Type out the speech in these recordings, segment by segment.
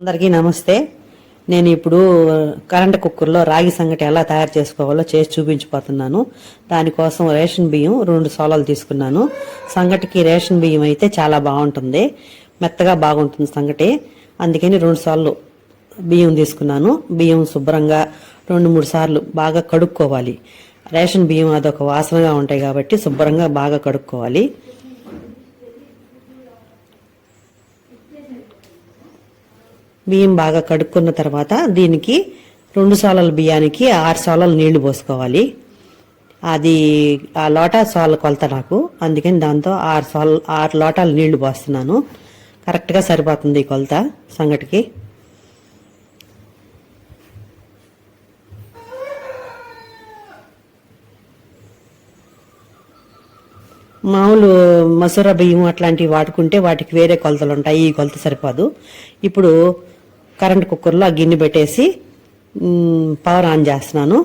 అందరికీ నమస్తే. నేను ఇప్పుడు కరెంట్ కుక్కర్లో రాగి సంగటి ఎలా తయారు చేసుకోవాలో చేసి చూపించిపోతున్నాను దానికోసం రేషన్ బియ్యం రెండు సోలాలు తీసుకున్నాను. సంగటికి రేషన్ బియ్యం అయితే చాలా బాగుంటుంది. మెత్తగా బాగుంటుంది సంగటి. అందుకని రెండు సార్లు బియ్యం తీసుకున్నాను. బియ్యం శుభ్రంగా రెండు మూడు సార్లు బాగా కడుక్కోవాలి. రేషన్ బియ్యం అదొక వాసనగా ఉంటాయి కాబట్టి శుభ్రంగా బాగా కడుక్కోవాలి. బియ్యం బాగా కడుక్కున్న తర్వాత దీనికి రెండు సోలల బియ్యానికి ఆరు సోలలు నీళ్ళు పోసుకోవాలి. అది ఆ లోటా సోల కొలత నాకు. అందుకని దాంతో ఆరు సోల ఆరు లోటాలు నీళ్ళు పోస్తున్నాను. కరెక్ట్గా సరిపోతుంది ఈ కొలత సంగటికి. మామూలు మసూర బియ్యం అట్లాంటివి వాడుకుంటే వాటికి వేరే కొలతలు ఉంటాయి. ఈ కొలత సరిపోదు. ఇప్పుడు కరెంట్ కుక్కర్లో ఆ గిన్నె పెట్టేసి పవర్ ఆన్ చేస్తున్నాను.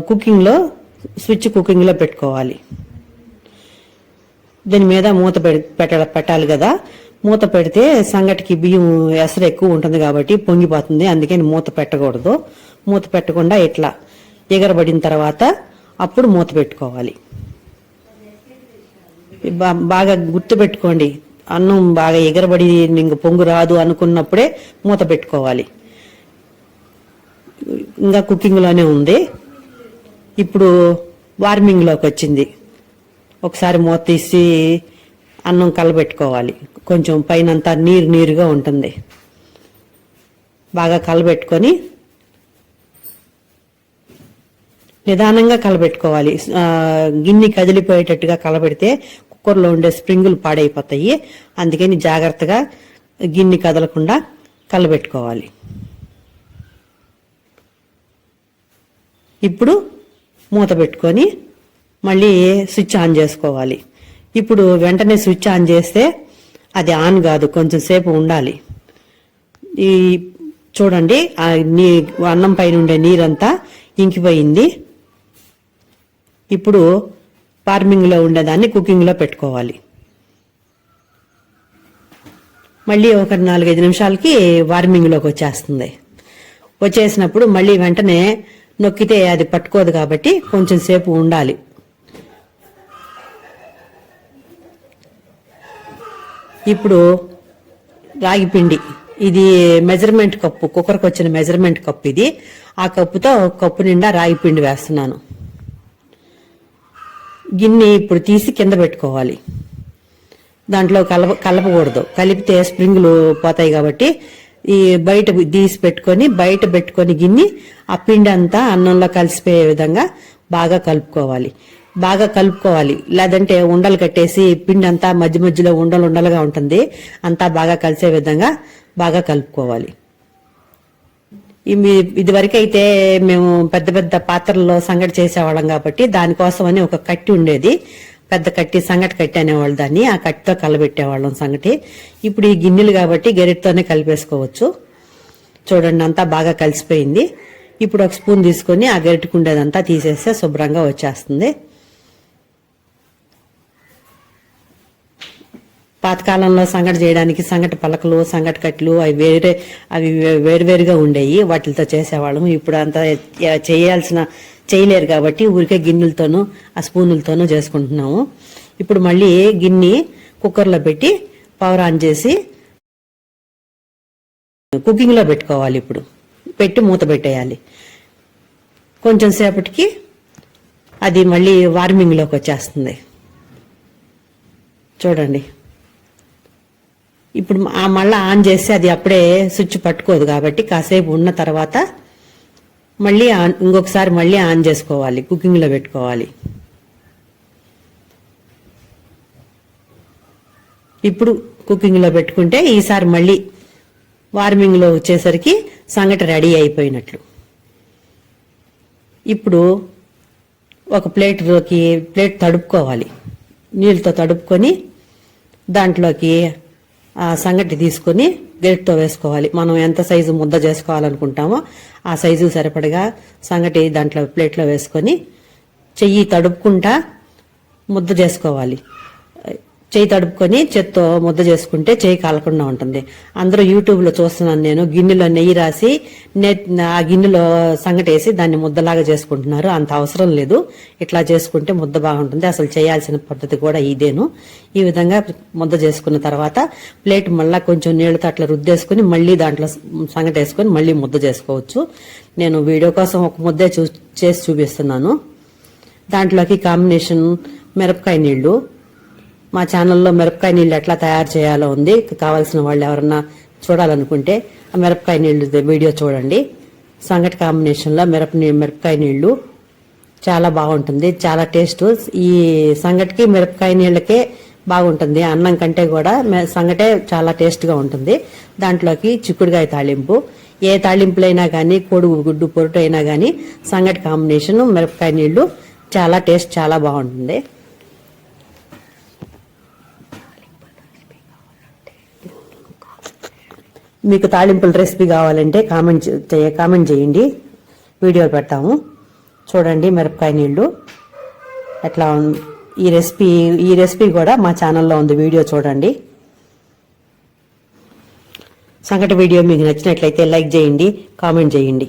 కుకింగ్లో స్విచ్ కుకింగ్లో పెట్టుకోవాలి. దీని మీద మూత పెడ- పెట్ట పెట్టాలి కదా. మూత పెడితే సంగటికి బియ్యం ఎసరు ఎక్కువ ఉంటుంది కాబట్టి పొంగిపోతుంది. అందుకని మూత పెట్టకూడదు. మూత పెట్టకుండా ఇట్లా ఎగరబడిన తర్వాత అప్పుడు మూత పెట్టుకోవాలి. బాగా గుర్తు పెట్టుకోండి అన్నం బాగా ఎగరబడి ఇంక పొంగు రాదు అనుకున్నప్పుడే మూత పెట్టుకోవాలి. ఇంకా కుకింగ్లోనే ఉంది. ఇప్పుడు వార్మింగ్లోకి వచ్చింది. ఒకసారి మూత తీసి అన్నం కలబెట్టుకోవాలి. కొంచెం పైనంతా నీరు నీరుగా ఉంటుంది. బాగా కలబెట్టుకొని నిదానంగా కలబెట్టుకోవాలి. గిన్నె కదిలిపోయేటట్టుగా కలబెడితే కుక్కర్లో ఉండే స్ప్రింగులు పాడైపోతాయి. అందుకని జాగ్రత్తగా గిన్నె కదలకుండా కలబెట్టుకోవాలి. ఇప్పుడు మూత పెట్టుకొని మళ్ళీ స్విచ్ ఆన్ చేసుకోవాలి. ఇప్పుడు వెంటనే స్విచ్ ఆన్ చేస్తే అది ఆన్ కాదు కొంచెం సేపు ఉండాలి. ఈ చూడండి నీ అన్నం పైన ఉండే నీరంతా ఇంకిపోయింది. ఇప్పుడు ఫార్మింగ్లో ఉండేదాన్ని కుకింగ్లో పెట్టుకోవాలి. మళ్ళీ ఒక నాలుగైదు నిమిషాలకి వార్మింగ్లోకి వచ్చేస్తుంది. వచ్చేసినప్పుడు మళ్ళీ వెంటనే నొక్కితే అది పట్టుకోదు కాబట్టి కొంచెం సేపు ఉండాలి. ఇప్పుడు రాగి పిండి ఇది మెజర్మెంట్ కప్పు కుక్కర్కి వచ్చిన మెజర్మెంట్ కప్పు ఇది. ఆ కప్పుతో కప్పు నిండా రాగి పిండి వేస్తున్నాను. గిన్నె ఇప్పుడు తీసి కింద పెట్టుకోవాలి. దాంట్లో కలప కలపకూడదు. కలిపితే స్ప్రింగులు పోతాయి కాబట్టి ఈ బయట తీసి పెట్టుకొని బయట పెట్టుకొని గిన్నె ఆ పిండి అంతా అన్నంలో కలిసిపోయే విధంగా బాగా కలుపుకోవాలి. బాగా కలుపుకోవాలి. లేదంటే ఉండలు కట్టేసి పిండి అంతా మధ్య మధ్యలో ఉండలు ఉండలుగా ఉంటుంది. అంతా బాగా కలిసే విధంగా బాగా కలుపుకోవాలి. ఇది వరకైతే మేము పెద్ద పెద్ద పాత్రల్లో సంగటి చేసేవాళ్ళం కాబట్టి దానికోసమని ఒక కట్టి ఉండేది. పెద్ద కట్టి సంగటి కట్టి అనేవాళ్ళు దాన్ని. ఆ కట్టితో కలబెట్టేవాళ్ళం సంగటి. ఇప్పుడు ఈ గిన్నెలు కాబట్టి గెరెట్తోనే కలిపేసుకోవచ్చు. చూడండి అంతా బాగా కలిసిపోయింది. ఇప్పుడు ఒక స్పూన్ తీసుకొని ఆ గరిటకు ఉండేదంతా తీసేస్తే శుభ్రంగా వచ్చేస్తుంది. పాతకాలంలో సంగటి చేయడానికి సంగటి పలకలు సంగటి కట్లు అవి వేరే అవి వేరువేరుగా ఉండేవి వాటితో చేసేవాళ్ళము. ఇప్పుడు అంతా చేయాల్సిన చేయలేరు కాబట్టి ఊరికే గిన్నెలతోనూ ఆ స్పూనులతోనూ చేసుకుంటున్నాము. ఇప్పుడు మళ్ళీ గిన్నె కుక్కర్లో పెట్టి పవర్ ఆన్ చేసి కుకింగ్లో పెట్టుకోవాలి ఇప్పుడు. పెట్టి మూత పెట్టేయాలి. కొంచెం సేపటికి అది మళ్ళీ వార్మింగ్లోకి వచ్చేస్తుంది. చూడండి. ఇప్పుడు మళ్ళీ ఆన్ చేస్తే అది అప్పుడే స్విచ్ పట్టుకోదు కాబట్టి కాసేపు ఉన్న తర్వాత మళ్ళీ ఆన్ ఇంకొకసారి మళ్ళీ ఆన్ చేసుకోవాలి కుకింగ్లో పెట్టుకోవాలి. ఇప్పుడు కుకింగ్లో పెట్టుకుంటే ఈసారి మళ్ళీ వార్మింగ్లో వచ్చేసరికి సంగటి రెడీ అయిపోయినట్లు. ఇప్పుడు ఒక ప్లేట్లోకి ప్లేట్ తడుపుకోవాలి. నీళ్ళతో తడుపుకొని దాంట్లోకి సంగటి తీసుకొని గరిటతో వేసుకోవాలి. మనం ఎంత సైజు ముద్ద చేసుకోవాలనుకుంటామో ఆ సైజు సరిపడగా సంగటి దాంట్లో ప్లేట్లో వేసుకొని చెయ్యి తడుపుకుంటా ముద్ద చేసుకోవాలి. చేయి తడుపుకొని చేత్తో ముద్ద చేసుకుంటే చేయి కాలకుండా ఉంటుంది. అందరూ యూట్యూబ్లో చూస్తున్నాను నేను. గిన్నెలో నెయ్యి రాసి నెట్ ఆ గిన్నెలో సంగటేసి దాన్ని ముద్దలాగా చేసుకుంటున్నారు. అంత అవసరం లేదు. ఇట్లా చేసుకుంటే ముద్ద బాగుంటుంది. అసలు చేయాల్సిన పద్ధతి కూడా ఇదేను. ఈ విధంగా ముద్ద చేసుకున్న తర్వాత ప్లేట్ మళ్ళా కొంచెం నీళ్ళతో అట్లా రుద్దేసుకుని మళ్ళీ దాంట్లో సంగటేసుకొని మళ్ళీ ముద్ద చేసుకోవచ్చు. నేను వీడియో కోసం ఒక ముద్దే చూ చేసి చూపిస్తున్నాను. దాంట్లోకి కాంబినేషన్ మిరపకాయ నీళ్ళు మా ఛానల్లో మిరపకాయ నీళ్ళు ఎట్లా తయారు చేయాలో ఉంది. కావాల్సిన వాళ్ళు ఎవరన్నా చూడాలనుకుంటే ఆ మిరపకాయ నీళ్ళు వీడియో చూడండి. సంగటి కాంబినేషన్లో మిరప మిరపకాయ నీళ్ళు చాలా బాగుంటుంది. చాలా టేస్ట్. ఈ సంగటికి మిరపకాయ నీళ్ళకే బాగుంటుంది. అన్నం కంటే కూడా సంగటే చాలా టేస్ట్గా ఉంటుంది. దాంట్లోకి చిక్కుడుగాయ తాళింపు ఏ తాళింపులైనా కానీ కొడుగు గుడ్డు పొరుటు అయినా కానీ సంగటి కాంబినేషన్ మిరపకాయ నీళ్ళు చాలా టేస్ట్ చాలా బాగుంటుంది. మీకు తాళింపుల రెసిపీ కావాలంటే కామెంట్ కామెంట్ చేయండి. వీడియో పెడతాము. చూడండి మిరపకాయ నీళ్ళు ఎట్లా ఈ రెసిపీ ఈ రెసిపీ కూడా మా ఛానల్లో ఉంది. వీడియో చూడండి. సంగటి వీడియో మీకు నచ్చినట్లయితే లైక్ చేయండి కామెంట్ చేయండి.